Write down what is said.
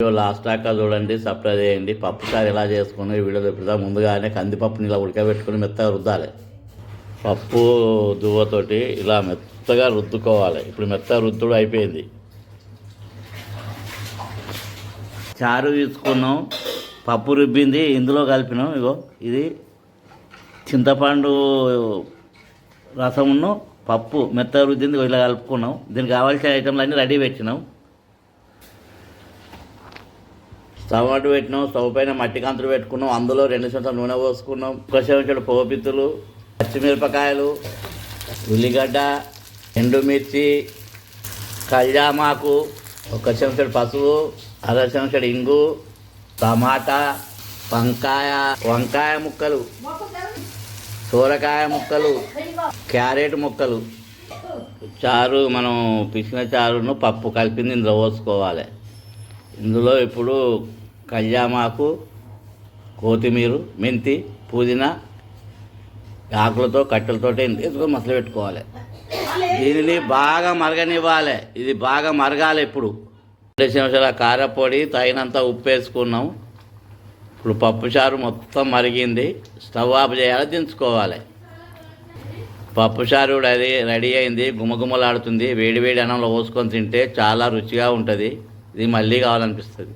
Video last దాకా చూడండి supply చేయండి. పప్పు చారు ఎలా చేసుకుని వీడియో చెప్తా ముందుగానే కందిపప్పుని ఇలా ఉడకబెట్టుకుని మెత్తగా రుద్దాలి. పప్పు దువ్వతోటి ఇలా మెత్తగా రుద్దుకోవాలి. ఇప్పుడు మెత్తగా రుద్దుడు అయిపోయింది. చారు తీసుకున్నాం. పప్పు రుబ్బింది. ఇందులో కలిపినాం. ఇగో ఇది చింతపండు రసమును పప్పు మెత్తగా రుద్దింది. ఇలా కలుపుకున్నాం. దీనికి కావాల్సిన ఐటమ్లు అన్నీ రెడీ పెట్టినాం. స్టవ్ అటు పెట్టినాం స్టవ్ పైన మట్టి కంతులు పెట్టుకున్నాం అందులో రెండు చెంచాల నూనె పోసుకున్నాం. ఒక చెంచాడు పోపిత్తులు పచ్చిమిరపకాయలు ఉల్లిగడ్డ ఎండుమిర్చి కళ్యామాకు ఒక చెంచాడు పసుపు అర చెంచాడు ఇంగు టమాటా వంకాయ వంకాయ ముక్కలు సోరకాయ ముక్కలు క్యారెట్ ముక్కలు. చారు మనం పిసిన చారును పప్పు కలిపింది ఇందులో పోసుకోవాలి. ఇందులో ఇప్పుడు కళ్యామాకు కొత్తిమీర మెంతి పుదీనా ఆకులతో కట్టెలతో వేసుకొని మసలు పెట్టుకోవాలి. దీనిని బాగా మరగనివ్వాలి. ఇది బాగా మరగాలి ఇప్పుడు. రెండు నిమిషాల కారపొడి తగినంత ఉప్పు వేసుకున్నాం. ఇప్పుడు పప్పుచారు మొత్తం మరిగింది. స్టవ్ ఆఫ్ చేయాలి దించుకోవాలి. పప్పుచారు రెడీ రెడీ అయింది. గుమగుమలాడుతుంది. వేడి వేడి అన్నంలో పోసుకొని తింటే చాలా రుచిగా ఉంటుంది. ఇది మళ్ళీ కావాలనిపిస్తుంది.